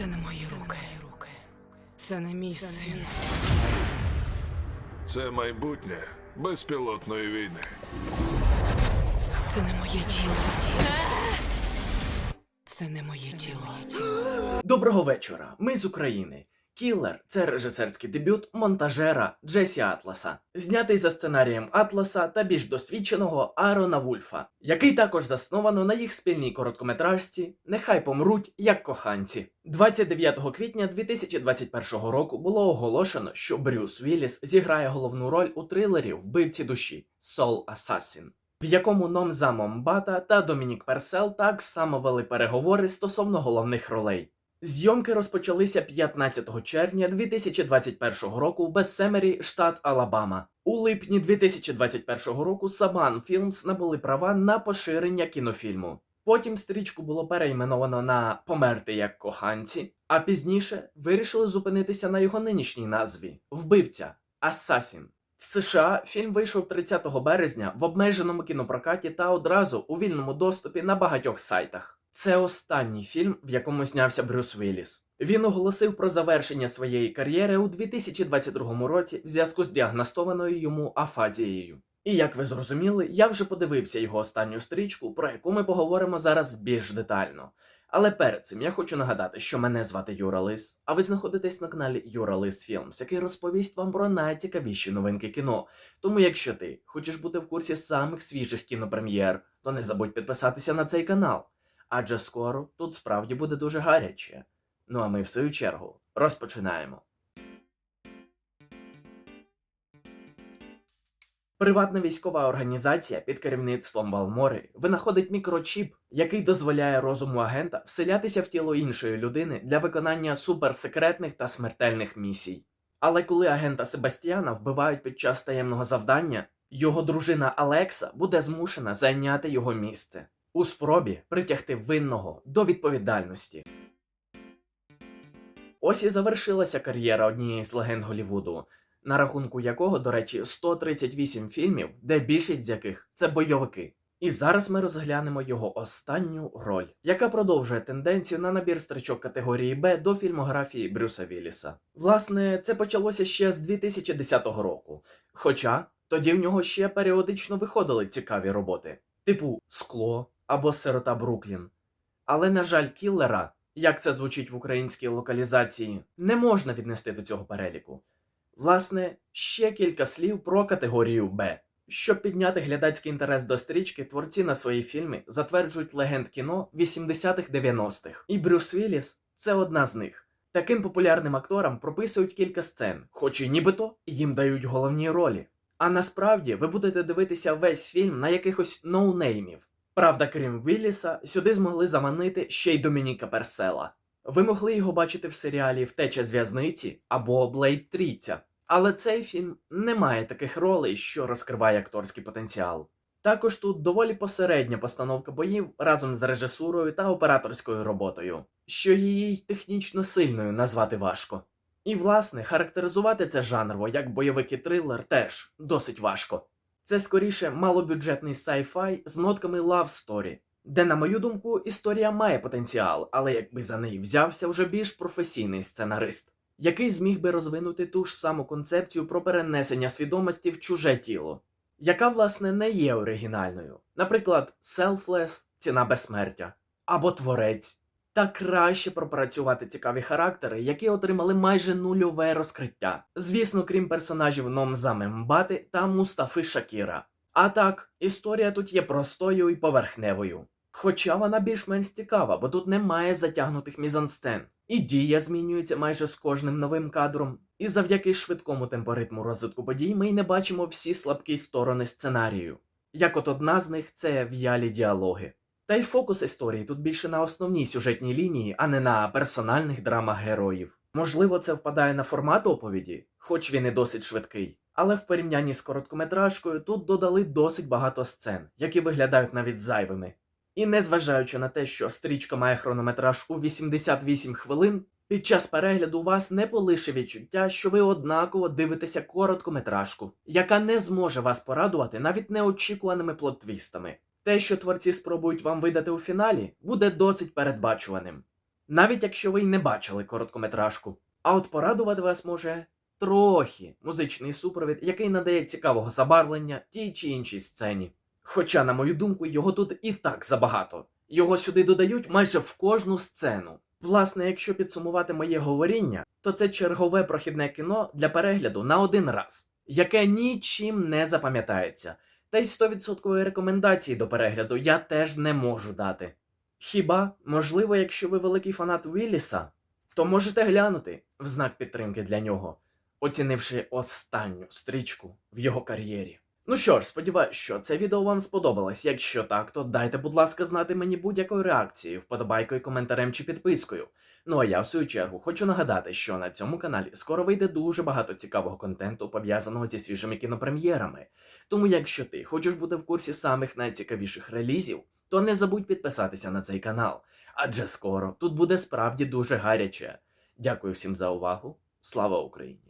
Це не мої руки. Це не мій син. Це майбутнє безпілотної війни. Це не моє тіло. Це не моє тіло. Доброго вечора. Ми з України. Кіллер це режисерський дебют монтажера Джесі Атласа, знятий за сценарієм Атласа та більш досвідченого Аарона Вульфа, який також засновано на їх спільній короткометражці Нехай помруть як коханці. 29 квітня 2021 року було оголошено, що Брюс Вілліс зіграє головну роль у трилері Вбивці душі Soul Assassin в якому Номза Момбата та Домінік Персел так само вели переговори стосовно головних ролей. Зйомки розпочалися 15 червня 2021 року в Бессемері, штат Алабама. У липні 2021 року Saban Films набули права на поширення кінофільму. Потім стрічку було перейменовано на Померти як коханці, а пізніше вирішили зупинитися на його нинішній назві Вбивця Assassin. В США фільм вийшов 30 березня в обмеженому кінопрокаті та одразу у вільному доступі на багатьох сайтах. Це останній фільм, в якому знявся Брюс Вілліс. Він оголосив про завершення своєї кар'єри у 2022 році в зв'язку з діагностованою йому афазією. І як ви зрозуміли, я вже подивився його останню стрічку, про яку ми поговоримо зараз більш детально. Але перед цим я хочу нагадати, що мене звати Юра Лис, а ви знаходитесь на каналі Юра Лис Філмс, який розповість вам про найцікавіші новинки кіно. Тому, якщо ти хочеш бути в курсі самих свіжих кінопрем'єр, то не забудь підписатися на цей канал. Адже скоро тут справді буде дуже гаряче. Ну а ми в свою чергу розпочинаємо. Приватна військова організація під керівництвом Валмори винаходить мікрочіп, який дозволяє розуму агента вселятися в тіло іншої людини для виконання суперсекретних та смертельних місій. Але коли агента Себастьяна вбивають під час таємного завдання, його дружина Алекса буде змушена зайняти його місце у спробі притягти винного до відповідальності. Ось і завершилася кар'єра однієї з легенд Голівуду, на рахунку якого, до речі, 138 фільмів, де більшість з яких це бойовики. І зараз ми розглянемо його останню роль, яка продовжує тенденцію на набір стрічок категорії Б до фільмографії Брюса Вілліса. Власне, це почалося ще з 2010 року. Хоча тоді в нього ще періодично виходили цікаві роботи, типу Скло або Сирота Бруклін. Але, на жаль, кіллера, як це звучить в українській локалізації, не можна віднести до цього переліку. Власне, ще кілька слів про категорію Б. Щоб підняти глядацький інтерес до стрічки, творці на свої фільми затверджують легенд кіно 80-х-90-х. І Брюс Вілліс це одна з них. Таким популярним акторам прописують кілька сцен, хоч і нібито їм дають головні ролі. А насправді ви будете дивитися весь фільм на якихось ноунеймів. Правда, крім Вілліса, сюди змогли заманити ще й Домініка Персела. Ви могли його бачити в серіалі Втеча з в'язниці або Блейд Трійця. Але цей фільм не має таких ролей, що розкриває акторський потенціал. Також тут доволі посередня постановка боїв разом з режисурою та операторською роботою, що її технічно сильною назвати важко. І, власне, характеризувати це жанрово як бойовик і трилер теж досить важко. Це скоріше малобюджетний sci-fi з нотками love story, де, на мою думку, історія має потенціал, але якби за неї взявся вже більш професійний сценарист, який зміг би розвинути ту ж саму концепцію про перенесення свідомості в чуже тіло, яка, власне, не є оригінальною. Наприклад, Selfless – ціна безсмертя або Творець. Та краще пропрацювати цікаві характери, які отримали майже нульове розкриття. Звісно, крім персонажів Номза Мембати та Мустафи Шакіра. А так, історія тут є простою і поверхневою. Хоча вона більш-менш цікава, бо тут немає затягнутих мізансцен. І дія змінюється майже з кожним новим кадром. І завдяки швидкому темпоритму розвитку подій ми й не бачимо всі слабкі сторони сценарію. Як от одна з них це в'ялі діалоги. Та й фокус історії тут більше на основній сюжетній лінії, а не на персональних драмах героїв. Можливо, це впадає на формат оповіді, хоч він і досить швидкий. Але в порівнянні з короткометражкою тут додали досить багато сцен, які виглядають навіть зайвими. І незважаючи на те, що стрічка має хронометраж у 88 хвилин, під час перегляду у вас не полише відчуття, що ви однаково дивитеся короткометражку, яка не зможе вас порадувати навіть неочікуваними плот-твістами. Те, що творці спробують вам видати у фіналі, буде досить передбачуваним. навіть якщо ви й не бачили короткометражку. А от порадувати вас може трохи музичний супровід, який надає цікавого забарвлення тій чи іншій сцені. Хоча, на мою думку, його тут і так забагато. Його сюди додають майже в кожну сцену. Власне, якщо підсумувати моє говоріння, то це чергове прохідне кіно для перегляду на один раз, яке нічим не запам'ятається. Та й 100% рекомендації до перегляду я теж не можу дати. Хіба, можливо, якщо ви великий фанат Вілліса, то можете глянути в знак підтримки для нього, оцінивши останню стрічку в його кар'єрі. Ну що ж, сподіваюсь, що це відео вам сподобалось. Якщо так, то дайте, будь ласка, знати мені будь-якою реакцією, вподобайкою, коментарем чи підпискою. Ну а я, в свою чергу, хочу нагадати, що на цьому каналі скоро вийде дуже багато цікавого контенту, пов'язаного зі свіжими кінопрем'єрами. Тому, якщо ти хочеш бути в курсі самих найцікавіших релізів, то не забудь підписатися на цей канал, адже скоро тут буде справді дуже гаряче. Дякую всім за увагу. Слава Україні!